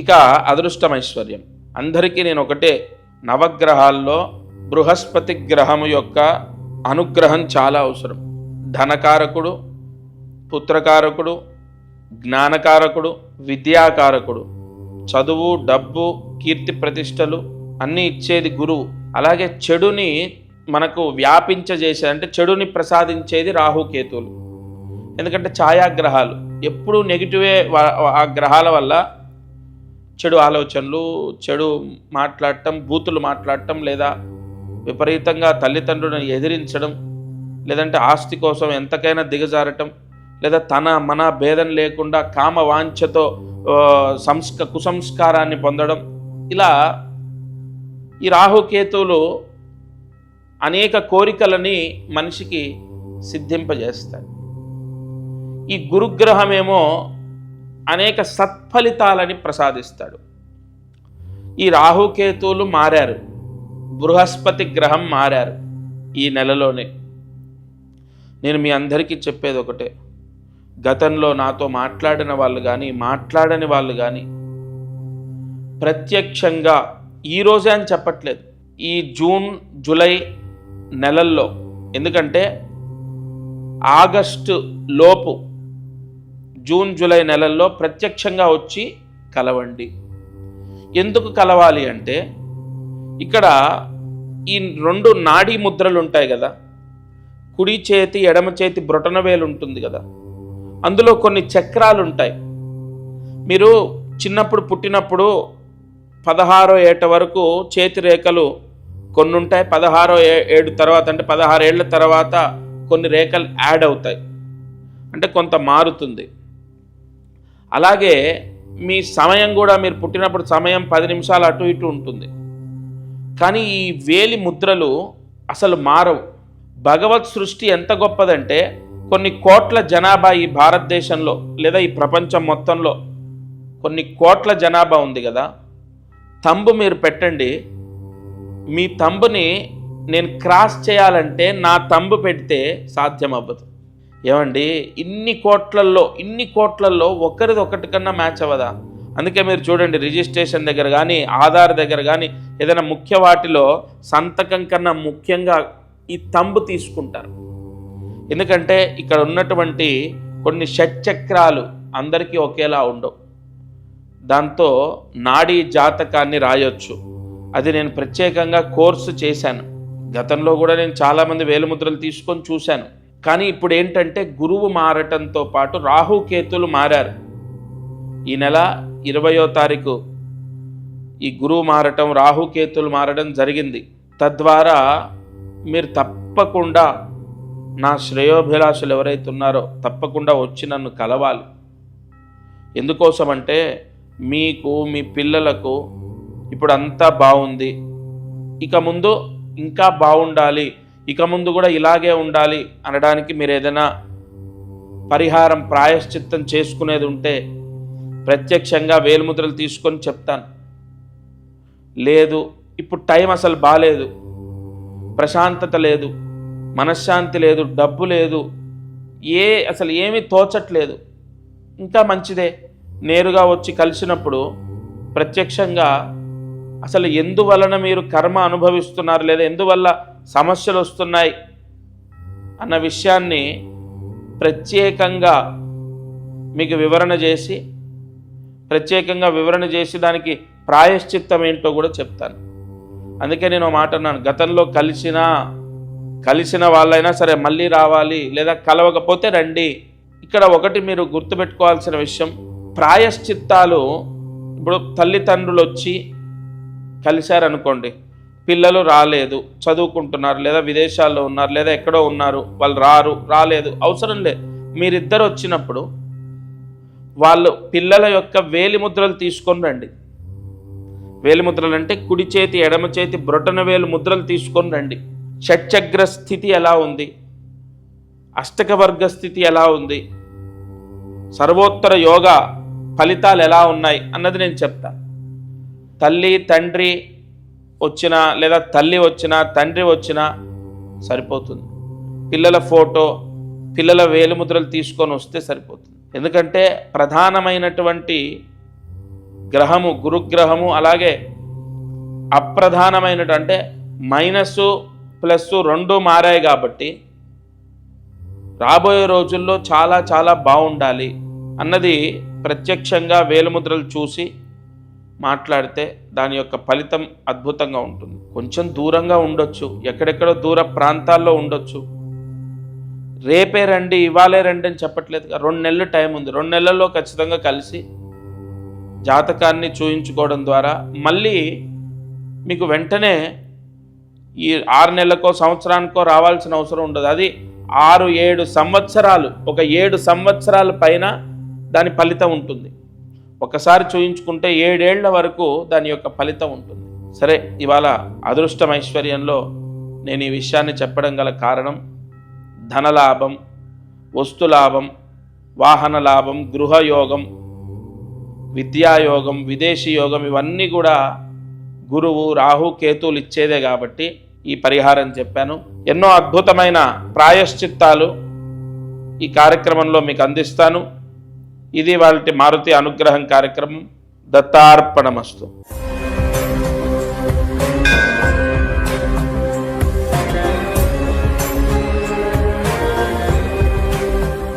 ఇక అదృష్టం ఐశ్వర్యం అందరికీ నేను ఒకటే నవగ్రహాల్లో బృహస్పతి గ్రహము యొక్క అనుగ్రహం చాలా అవసరం. ధనకారకుడు పుత్రకారకుడు జ్ఞానకారకుడు విద్యాకారకుడు. చదువు డబ్బు కీర్తి ప్రతిష్టలు అన్నీ ఇచ్చేది గురువు. అలాగే చెడుని మనకు వ్యాపించజేసే అంటే చెడుని ప్రసాదించేది రాహుకేతువులు ఎందుకంటే ఛాయాగ్రహాలు ఎప్పుడూ నెగిటివే వా- ఆ గ్రహాల వల్ల చెడు ఆలోచనలు చెడు మాట్లాడటం బూతులు మాట్లాడటం లేదా విపరీతంగా తల్లిదండ్రులను ఎదిరించడం లేదంటే ఆస్తి కోసం ఎంతకైనా దిగజారటం లేదా తన మన భేదం లేకుండా కామ వాంఛతో సంస్క కుసంస్కారాన్ని పొందడం. ఇలా ఈ రాహుకేతువులు అనేక కోరికలని మనిషికి సిద్ధింపజేస్తాయి. ఈ గురుగ్రహమేమో అనేక సత్ఫలితాలని ప్రసాదిస్తాడు. ఈ రాహుకేతువులు మారారు. బృహస్పతి గ్రహం మారారు ఈ నెలలోనే. నేను మీ అందరికీ చెప్పేది ఒకటే. గతంలో నాతో మాట్లాడిన వాళ్ళు కానీ మాట్లాడని వాళ్ళు కానీ ప్రత్యక్షంగా ఈరోజే అని చెప్పట్లేదు. ఈ జూన్ జూలై నెలల్లో. ఎందుకంటే ఆగస్టు లోపు జూన్ జూలై నెలల్లో ప్రత్యక్షంగా వచ్చి కలవండి. ఎందుకు కలవాలి అంటే ఇక్కడ ఈ రెండు నాడీ ముద్రలు ఉంటాయి కదా. కుడి చేతి ఎడమ చేతి బ్రొటన వేలు ఉంటుంది కదా. అందులో కొన్ని చక్రాలు ఉంటాయి. మీరు చిన్నప్పుడు పుట్టినప్పుడు పదహారో ఏట వరకు చేతి రేఖలు కొన్ని ఉంటాయి. పదహారో ఏ- ఏడు తర్వాత అంటే పదహారు ఏళ్ళ తర్వాత కొన్ని రేఖలు యాడ్ అవుతాయి. అంటే కొంత మారుతుంది. అలాగే మీ సమయం కూడా మీరు పుట్టినప్పుడు సమయం పది నిమిషాలు అటు ఇటు ఉంటుంది. కానీ ఈ వేలి ముద్రలు అసలు మారవు. భగవత్ సృష్టి ఎంత గొప్పదంటే కొన్ని కోట్ల జనాభా ఈ భారతదేశంలో లేదా ఈ ప్రపంచం మొత్తంలో కొన్ని కోట్ల జనాభా ఉంది కదా. తంబు మీరు పెట్టండి. మీ తంబుని నేను క్రాస్ చేయాలంటే నా తంబు పెడితే సాధ్యం అవ్వదు ఏమండి? ఇన్ని కోట్లల్లో ఇన్ని కోట్లల్లో ఒకరిది ఒకటి కన్నా మ్యాచ్ అవ్వదా? అందుకే మీరు చూడండి రిజిస్ట్రేషన్ దగ్గర కానీ ఆధార్ దగ్గర కానీ ఏదైనా ముఖ్య వాటిలో సంతకం కన్నా ముఖ్యంగా ఈ తంబు తీసుకుంటారు. ఎందుకంటే ఇక్కడ ఉన్నటువంటి కొన్ని షట్చక్రాలు అందరికీ ఒకేలా ఉండవు. దాంతో నాడీ జాతకాన్ని రాయొచ్చు. అది నేను ప్రత్యేకంగా కోర్సు చేశాను. గతంలో కూడా నేను చాలామంది వేలుముద్రలు తీసుకొని చూశాను. కానీ ఇప్పుడు ఏంటంటే గురువు మారటంతో పాటు రాహుకేతులు మారారు. ఈ నెల ఇరవయో తారీఖు ఈ గురువు మారటం రాహుకేతులు మారడం జరిగింది. తద్వారా మీరు తప్పకుండా నా శ్రేయోభిలాషులు ఎవరైతే ఉన్నారో తప్పకుండా వచ్చి నన్ను కలవాలి. ఎందుకోసమంటే మీకు మీ పిల్లలకు ఇప్పుడు అంతా బాగుంది. ఇక ముందు ఇంకా బాగుండాలి. ఇక ముందు కూడా ఇలాగే ఉండాలి అనడానికి మీరు ఏదైనా పరిహారం ప్రాయశ్చిత్తం చేసుకునేది ఉంటే ప్రత్యక్షంగా వేలుముద్రలు తీసుకొని చెప్తాను. లేదు ఇప్పుడు టైం అసలు బాగాలేదు ప్రశాంతత లేదు మనశ్శాంతి లేదు డబ్బు లేదు ఏ అసలు ఏమీ తోచట్లేదు. ఇంకా మంచిదే నేరుగా వచ్చి కలిసినప్పుడు ప్రత్యక్షంగా అసలు ఎందువలన మీరు కర్మ అనుభవిస్తున్నారు లేదా ఎందువల్ల సమస్యలు వస్తున్నాయి అన్న విషయాన్ని ప్రత్యేకంగా మీకు వివరణ చేసి ప్రత్యేకంగా వివరణ చేసి దానికి ప్రాయశ్చిత్తం ఏంటో కూడా చెప్తాను. అందుకే నేను మాట అన్నాను గతంలో కలిసిన కలిసిన వాళ్ళైనా సరే మళ్ళీ రావాలి లేదా కలవకపోతే రండి. ఇక్కడ ఒకటి మీరు గుర్తుపెట్టుకోవాల్సిన విషయం ప్రాయశ్చిత్తాలు ఇప్పుడు తల్లిదండ్రులు వచ్చి కలిశారనుకోండి పిల్లలు రాలేదు చదువుకుంటున్నారు లేదా విదేశాల్లో ఉన్నారు లేదా ఎక్కడో ఉన్నారు వాళ్ళు రారు రాలేదు అవసరం లేదు మీరిద్దరు వచ్చినప్పుడు వాళ్ళు పిల్లల యొక్క వేలిముద్రలు తీసుకొని రండి. వేలిముద్రలు అంటే కుడి చేతి ఎడమ చేతి బ్రొటన వేలు ముద్రలు తీసుకొని రండి. షట్చగ్ర స్థితి ఎలా ఉంది? అష్టకవర్గ స్థితి ఎలా ఉంది? సర్వోత్తర యోగా ఫలితాలు ఎలా ఉన్నాయి అన్నది నేను చెప్తా. తల్లి తండ్రి వచ్చినా లేదా తల్లి వచ్చినా తండ్రి వచ్చినా సరిపోతుంది. పిల్లల ఫోటో పిల్లల వేలిముద్రలు తీసుకొని వస్తే సరిపోతుంది. ఎందుకంటే ప్రధానమైనటువంటి గ్రహము గురుగ్రహము అలాగే అప్రధానమైనటు అంటే మైనస్ ప్లస్ రెండు మారాయి కాబట్టి రాబోయే రోజుల్లో చాలా చాలా బాగుండాలి అన్నది ప్రత్యక్షంగా వేలుముద్రలు చూసి మాట్లాడితే దాని యొక్క ఫలితం అద్భుతంగా ఉంటుంది. కొంచెం దూరంగా ఉండొచ్చు. ఎక్కడెక్కడో దూర ప్రాంతాల్లో ఉండొచ్చు. రేపే రండి ఇవాళే రండి అని చెప్పట్లేదు. రెండు నెలలు టైం ఉంది. రెండు నెలల్లో ఖచ్చితంగా కలిసి జాతకాన్ని చూయించుకోవడం ద్వారా మళ్ళీ మీకు వెంటనే ఈ ఆరు నెలలకో సంవత్సరానికో రావాల్సిన అవసరం ఉండదు. అది ఆరు ఏడు సంవత్సరాలు ఒక ఏడు సంవత్సరాల పైన దాని ఫలితం ఉంటుంది. ఒకసారి చూయించుకుంటే ఏడేళ్ళ వరకు దాని యొక్క ఫలితం ఉంటుంది. సరే ఇవాళ అదృష్టం ఐశ్వర్యంలో నేను ఈ విషయాన్ని చెప్పడం గల కారణం ధనలాభం వస్తులాభం వాహన లాభం గృహయోగం విద్యాయోగం విదేశీ యోగం ఇవన్నీ కూడా గురువు రాహు కేతువులు ఇచ్చేదే కాబట్టి ఈ పరిహారం చెప్పాను. ఎన్నో అద్భుతమైన ప్రాయశ్చిత్తాలు ఈ కార్యక్రమంలో మీకు అందిస్తాను. ఇది వాళ్ళ మారుతి అనుగ్రహం కార్యక్రమం. దత్తార్పణమస్తు.